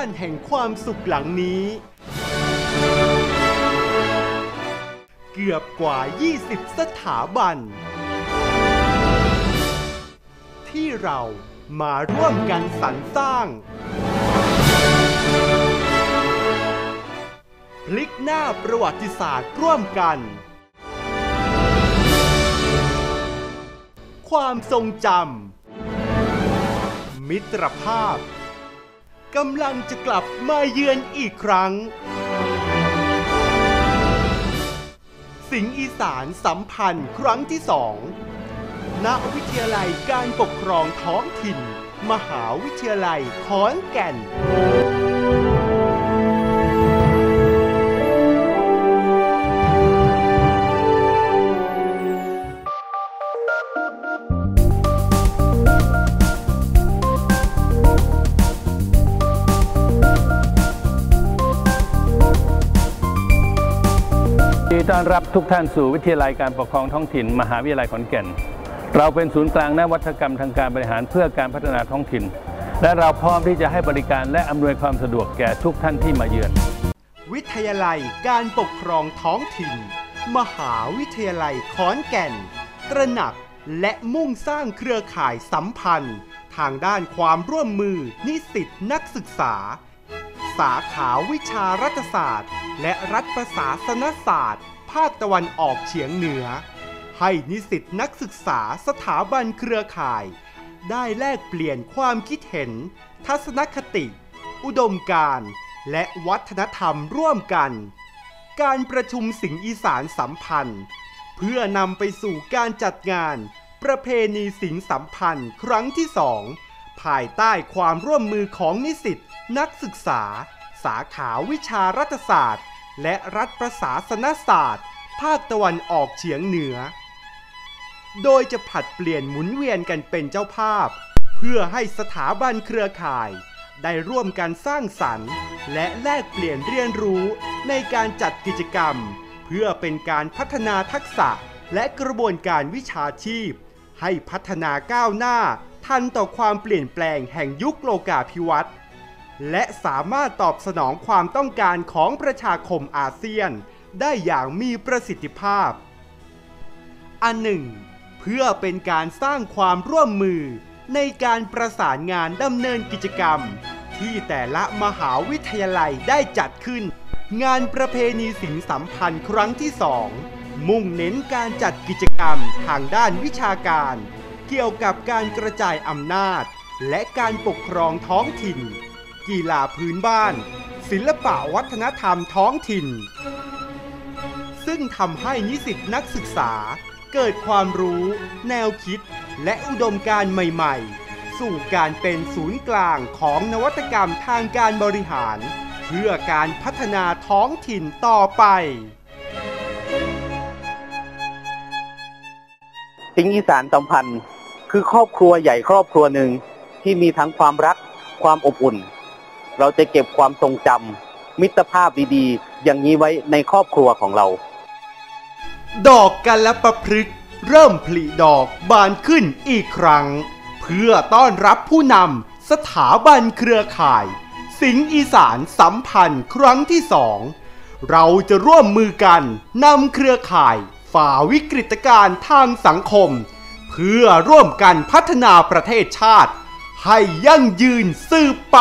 านแห่งความสุขหลังนี้ เกือบกว่า 20 สถาบัน ที่เรามาร่วมกันสรรสร้าง พลิกหน้าประวัติศาสตร์ร่วมกัน ความทรงจำมิตรภาพ กำลังจะกลับมาเยือนอีกครั้ง สิงห์อีสานสัมพันธ์ครั้งที่สองณวิทยาลัยการปกครองท้องถิ่น มหาวิทยาลัยขอนแก่น ดีต้อนรับทุกท่านสู่วิทยาลัยการปกครองท้องถิ่น มหาวิทยาลัยขอนแก่น เราเป็นศูนย์กลางนวัตกรรมทางการบริหารเพื่อการพัฒนาท้องถิ่น และเราพร้อมที่จะให้บริการและอำนวยความสะดวกแก่ทุกท่านที่มาเยือน วิทยาลัยการปกครองท้องถิ่น มหาวิทยาลัยขอนแก่น ตระหนักและมุ่งสร้างเครือข่ายสัมพันธ์ ทางด้านความร่วมมือนิสิตนักศึกษา สาขาวิชารัฐศาสตร์ และรัฐประศาสนศาสตร์ ภาคตะวันออกเฉียงเหนือ ให้นิสิตนักศึกษาสถาบันเครือข่าย ได้แลกเปลี่ยนความคิดเห็น ทัศนคติ อุดมการณ์และวัฒนธรรมร่วมกัน การประชุมสิงห์อีสานสัมพันธ์ เพื่อนำไปสู่การจัดงาน ประเพณีสิงห์สัมพันธ์ครั้งที่สอง ภายใต้ความร่วมมือของนิสิตนักศึกษา สาขาวิชารัฐศาสตร์ และรัฐประศาสนศาสตร์ ภาคตะวันออกเฉียงเหนือ โดยจะผลัดเปลี่ยนหมุนเวียนกันเป็นเจ้าภาพ เพื่อให้สถาบันเครือข่าย ได้ร่วมกันสร้างสรรค์ และแลกเปลี่ยนเรียนรู้ในการจัดกิจกรรม เพื่อเป็นการพัฒนาทักษะและกระบวนการวิชาชีพ ให้พัฒนาก้าวหน้า ทันต่อความเปลี่ยนแปลงแห่งยุคโลกาภิวัตน์และสามารถตอบสนองความต้องการของประชาคมอาเซียน ได้อย่างมีประสิทธิภาพ อันหนึ่ง เพื่อเป็นการสร้างความร่วมมือในการประสานงานดำเนินกิจกรรม ที่แต่ละมหาวิทยาลัยได้จัดขึ้น งานประเพณีสิงสัมพันธ์ครั้งที่สองมุ่งเน้นการจัดกิจกรรมทางด้านวิชาการ เกี่ยวกับการกระจายอำนาจ และการปกครองท้องถิ่น กีฬาพื้นบ้าน ศิลปะวัฒนธรรมท้องถิ่น ซึ่งทำให้นิสิตนักศึกษาเกิดความรู้ แนวคิด และอุดมการณ์ใหม่ ๆ สู่การเป็นศูนย์กลางของนวัตกรรมทางการบริหาร เพื่อการพัฒนาท้องถิ่นต่อไปสิงอีสานสัมพันธ์ คือครอบครัวใหญ่ครอบครัวหนึ่งที่มีทั้งความรักความอบอุ่น เราจะเก็บความทรงจำมิตรภาพดีๆ อย่างนี้ไว้ในครอบครัวของเรา ดอกกันและประพฤกเริ่มผลิดอกบานขึ้นอีกครั้ง เพื่อต้อนรับผู้นำสถาบันเครือข่าย สิงห์อีสานสัมพันธ์ครั้งที่สองเราจะร่วมมือกันนำเครือข่าย ฝ่าวิกฤตการณ์ทางสังคม เพื่อร่วมกันพัฒนาประเทศชาติ ให้ยั่งยืนสืบไป